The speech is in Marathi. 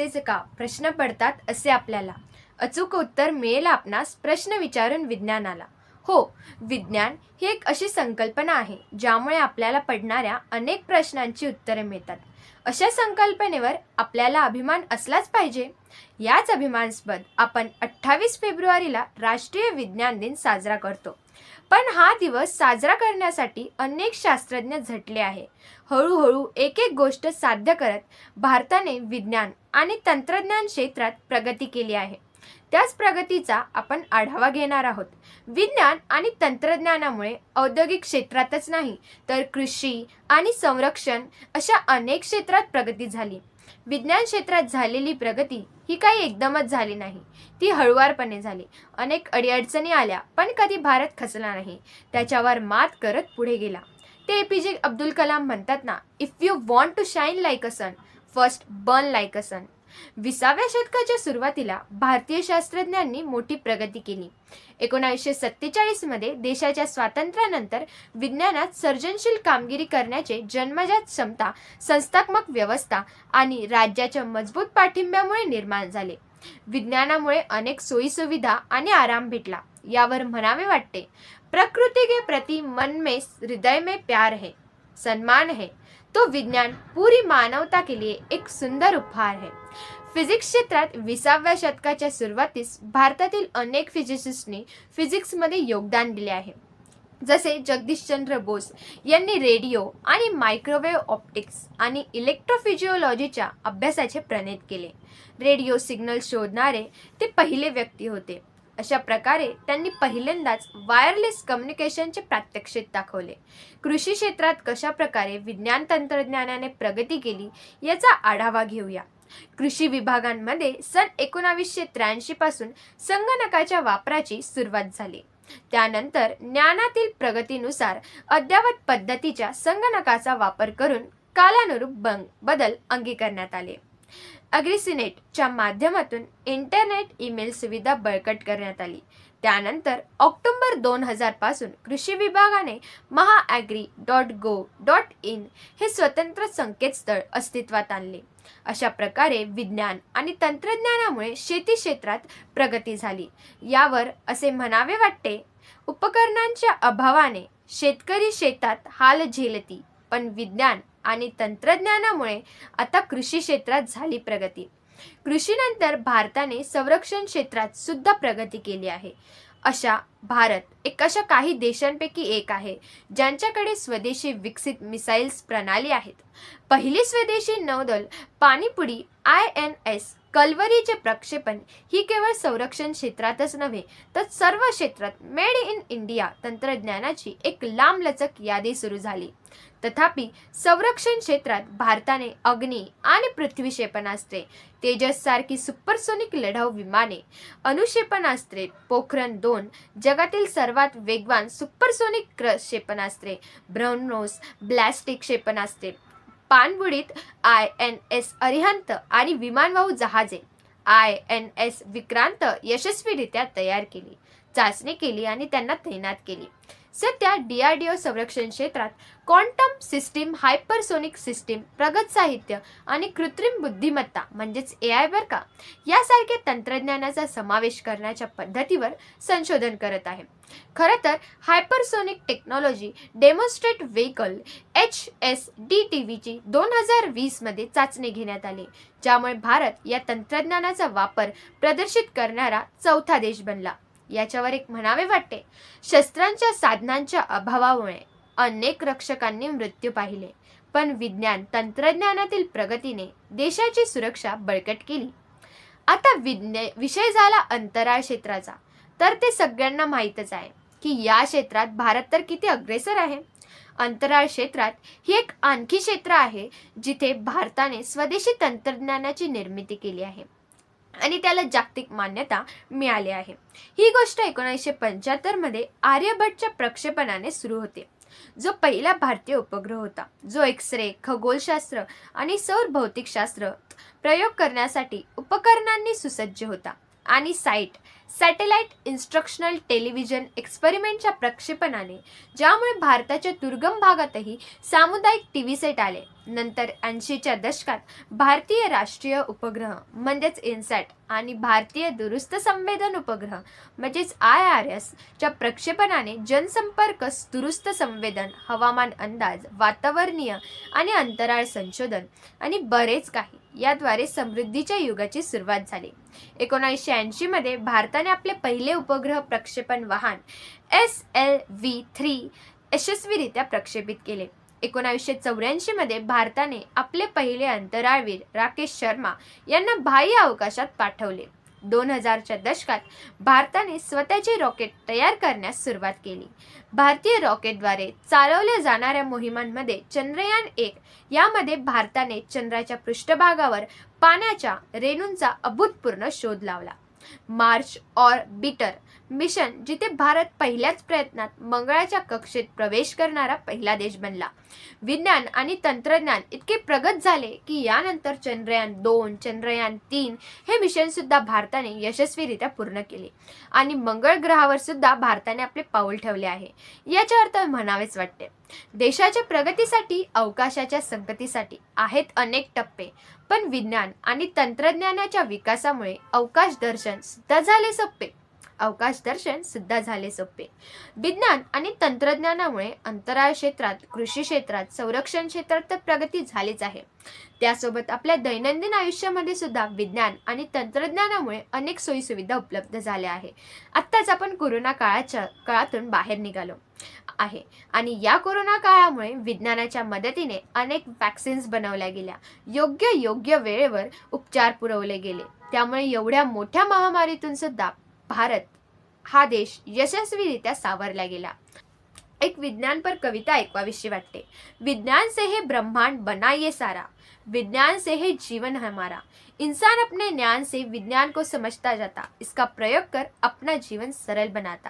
असेच का प्रश्न पडतात असे आपल्याला. अचूक उत्तर मिळेल आपणास प्रश्न विचारून विज्ञानाला. हो विज्ञान ही एक अशी संकल्पना आहे ज्यामुळे आपल्याला पडणाऱ्या अनेक प्रश्नांची उत्तरे मिळतात. अशा संकल्पनेवर आपल्याला अभिमान असलाच पाहिजे. याच अभिमानास्पद आपण अठ्ठावीस फेब्रुवारीला राष्ट्रीय विज्ञान दिन साजरा करतो. पण हा दिवस साजरा करण्यासाठी अनेक शास्त्रज्ञ झटले आहे. हळूहळू एक एक गोष्ट साध्य करत भारताने विज्ञान आणि तंत्रज्ञान क्षेत्रात प्रगती केली आहे. त्याच प्रगतीचा आपण आढावा घेणार आहोत. विज्ञान आणि तंत्रज्ञानामुळे औद्योगिक क्षेत्रातच नाही तर कृषी आणि संरक्षण अशा अनेक क्षेत्रात प्रगती झाली. विज्ञान क्षेत्रात झालेली प्रगती ही काही एकदमच झाली नाही. ती हळुवारपणे झाली. अनेक अडीअडचणी आल्या पण कधी भारत खचला नाही. त्याच्यावर मात करत पुढे गेला. ते ए पी जे अब्दुल कलाम म्हणतात ना if you want to shine like a sun first burn like a sun विसाव्या शतकाच्या सुरुवातीला भारतीय शास्त्रज्ञांनी मोठी प्रगती केली. एकोणावीसशे सत्तेचाळीसमध्ये देशाच्या स्वातंत्र्यानंतर विज्ञानात सर्जनशील कामगिरी करण्याचे जन्मजात क्षमता संस्थात्मक व्यवस्था आणि राज्याच्या मजबूत पाठिंब्यामुळे निर्माण झाले. विज्ञानामुळे अनेक सोयीसुविधा आणि आराम भेटला. यावर म्हणावे वाटते प्रकृती के प्रति मन में हृदय में प्यार है सन्मान है तो विज्ञान पूरी मानवता के लिए एक सुंदर उपहार है. फिजिक्स क्षेत्रात विसाव्या शतकाच्या सुरुवातीस भारतातील अनेक फिजिसिस्टनी फिजिक्समध्ये योगदान दिले आहे. जसे जगदीशचंद्र बोस यांनी रेडिओ आणि मायक्रोवेव्ह ऑप्टिक्स आणि इलेक्ट्रोफिजिओलॉजीच्या अभ्यासाचे प्रणेत केले. रेडिओ सिग्नल शोधणारे ते पहिले व्यक्ती होते. अशा प्रकारे त्यांनी पहिल्यांदाच वायरलेस कम्युनिकेशनचे प्रात्यक्षिक दाखवले. कृषी क्षेत्रात कशा प्रकारे विज्ञान तंत्रज्ञानाने प्रगती केली याचा आढावा घेऊया. कृषी विभागांमध्ये सन एकोणावीसशे त्र्याऐंशी पासून संगणकाच्या वापराची सुरुवात झाली. त्यानंतर ज्ञानातील प्रगतीनुसार अद्ययावत पद्धतीच्या संगणकाचा वापर करून कालानुरूप बंग बदल अंगीकारण्यात आले. अग्रिसिनेटच्या माध्यमातून इंटरनेट ईमेल सुविधा बळकट करण्यात आली. त्यानंतर ऑक्टोबर दोन हजारपासून कृषी विभागाने Mahaagri dot gov dot in हे स्वतंत्र संकेतस्थळ अस्तित्वात आणले. अशा प्रकारे विज्ञान आणि तंत्रज्ञानामुळे शेती क्षेत्रात प्रगती झाली. यावर असे म्हणावे वाटते उपकरणांच्या अभावाने शेतकरी शेतात हाल झेलती पण विज्ञान आणि तंत्रज्ञानामुळे आता कृषी क्षेत्रात झाली प्रगती. कृषीनंतर भारताने संरक्षण क्षेत्रात सुद्धा प्रगती केली आहे. अशा भारत एक अशा काही देशांपैकी एक आहे ज्यांच्याकडे स्वदेशी विकसित मिसाईल्स प्रणाली आहेत. पहिली स्वदेशी नौदल पाणीपुडी आय एन एस कल्वरीचे प्रक्षेपण ही केवळ संरक्षण क्षेत्रातच नव्हे तर सर्व क्षेत्रात मेड इन इंडिया तंत्रज्ञानाची एक लांबलचक यादी सुरू झाली. तथापि संरक्षण क्षेत्रात भारताने अग्नी आणि पृथ्वी क्षेपणास्त्रे तेजस सारखी सुपरसोनिक लढाऊ विमाने अणुक्षेपणास्त्रे पोखरण दोन जगातील सर्वात वेगवान सुपरसोनिक क्र क्षेपणास्त्रे ब्रह्मोस ब्लॅस्टिक क्षेपणास्त्रे पाणबुडीत आय एन एस अरिहंत आणि विमानवाहू जहाजे आय एन एस विक्रांत यशस्वीरित्या तयार केली. चाचणी केली आणि त्यांना तैनात केली. सध्या डीआरडीओ संरक्षण क्षेत्रात क्वांटम सिस्टीम हायपरसोनिक सिस्टीम प्रगत साहित्य आणि कृत्रिम बुद्धिमत्ता म्हणजेच ए आय बर का यासारख्या तंत्रज्ञानाचा समावेश करण्याच्या पद्धतीवर संशोधन करत आहे. खरं तर hypersonic technology demonstrate vehicle H S D T व्हीची दोन हजार वीसमध्ये चाचणी घेण्यात आली ज्यामुळे भारत या तंत्रज्ञानाचा वापर प्रदर्शित करणारा चौथा देश बनला. याच्यावर एक म्हणावे वाटते. शस्त्रांच्या साधनांच्या अभावामुळे अनेक रक्षकांनी मृत्यू पाहिले. पण विज्ञान तंत्रज्ञानातील प्रगतीने देशाची सुरक्षा बळकट केली. आता विज्ञ विषय झाला अंतराळ क्षेत्राचा. तर ते सगळ्यांना माहीतच आहे की या क्षेत्रात भारत तर किती अग्रेसर आहे. अंतराळ क्षेत्रात ही एक आणखी क्षेत्र आहे जिथे भारताने स्वदेशी तंत्रज्ञानाची निर्मिती केली आहे. आणि त्याला जागतिक मान्यता मिळाली आहे. ही गोष्ट एकोणीसशे पंच्याहत्तरमध्ये आर्यभट्टच्या प्रक्षेपणाने सुरू होते. जो पहिला भारतीय उपग्रह होता. जो एक्सरे खगोलशास्त्र आणि सौर भौतिकशास्त्र प्रयोग करण्यासाठी उपकरणांनी सुसज्ज होता आणि साईट सॅटेलाइट इन्स्ट्रक्शनल टेलिव्हिजन एक्सपेरिमेंटच्या प्रक्षेपणाने ज्यामुळे भारताच्या दुर्गम भागातही सामुदायिक टी व्ही सेट आले. नंतर ऐंशीच्या दशकात भारतीय राष्ट्रीय उपग्रह म्हणजेच इन्सॅट आणि भारतीय दुरुस्त संवेदन उपग्रह म्हणजेच आय आर एसच्या प्रक्षेपणाने जनसंपर्क दुरुस्त संवेदन हवामान अंदाज वातावरणीय आणि अंतराळ संशोधन आणि बरेच काही याद्वारे समृद्धीच्या युगाची सुरुवात झाली. एकोणीसशे ऐंशीमध्ये भारतात भारताने आपले पहिले उपग्रह प्रक्षेपण वाहन एस एल व्ही थ्री यशस्वीरित्या प्रक्षेपित केले. एकोणावीसशे चौऱ्याऐंशीमध्ये भारताने आपले पहिले अंतराळवीर राकेश शर्मा यांना बाह्य अवकाशात पाठवले. दोन हजारच्या दशकात भारताने स्वतःचे रॉकेट तयार करण्यास सुरुवात केली. भारतीय रॉकेटद्वारे चालवल्या जाणाऱ्या मोहिमांमध्ये चंद्रयान एक यामध्ये भारताने चंद्राच्या पृष्ठभागावर पाण्याच्या रेणूंचा अभूतपूर्ण शोध लावला. मार्च और बिटर। मिशन जिथे भारत पहिल्याच प्रयत्नात मंगळाच्या कक्षेत प्रवेश करणारा पहिला देश बनला. विज्ञान आणि तंत्रज्ञान इतके प्रगत झाले की यानंतर चंद्रयान दोन चंद्रयान तीन हे मिशन सुद्धा भारताने यशस्वीरित्या पूर्ण केले. आणि मंगळ ग्रहावर सुद्धा भारताने आपले पाऊल ठेवले आहे. याचा अर्थ म्हणावेच वाटते. देशाच्या प्रगतीसाठी अवकाशाच्या संगतीसाठी आहेत अनेक टप्पे. पण विज्ञान आणि तंत्रज्ञानाच्या विकासामुळे अवकाश दर्शन सुद्धा झाले सोपे. अवकाश दर्शन सुद्धा झाले सोपे. विज्ञान आणि तंत्रज्ञानामुळे अंतराळ क्षेत्रात कृषी क्षेत्रात संरक्षण क्षेत्रात तर प्रगती झालीच आहे. त्यासोबत आपल्या दैनंदिन आयुष्यामध्ये सुद्धा विज्ञान आणि तंत्रज्ञानामुळे अनेक सोयीसुविधा उपलब्ध झाल्या आहे. आत्ताच आपण कोरोना काळाच्या काळातून बाहेर निघालो आहे आणि या कोरोना काळामुळे विज्ञानाच्या मदतीने अनेक वॅक्सिन्स बनवल्या गेल्या. योग्य योग्य वेळेवर उपचार पुरवले गेले. त्यामुळे एवढ्या मोठ्या महामारीतून सुद्धा भारत हा देश यशस्वीरित्या सावरला गेला. एक विज्ञान पर कविता ऐकवाविषयी वाटते. विज्ञान से है ब्रह्मांड, बना ये सारा. विज्ञान से है जीवन हमारा. इंसान अपने ज्ञान से विज्ञान को समझता जाता. इसका प्रयोग कर अपना जीवन सरल बनाता.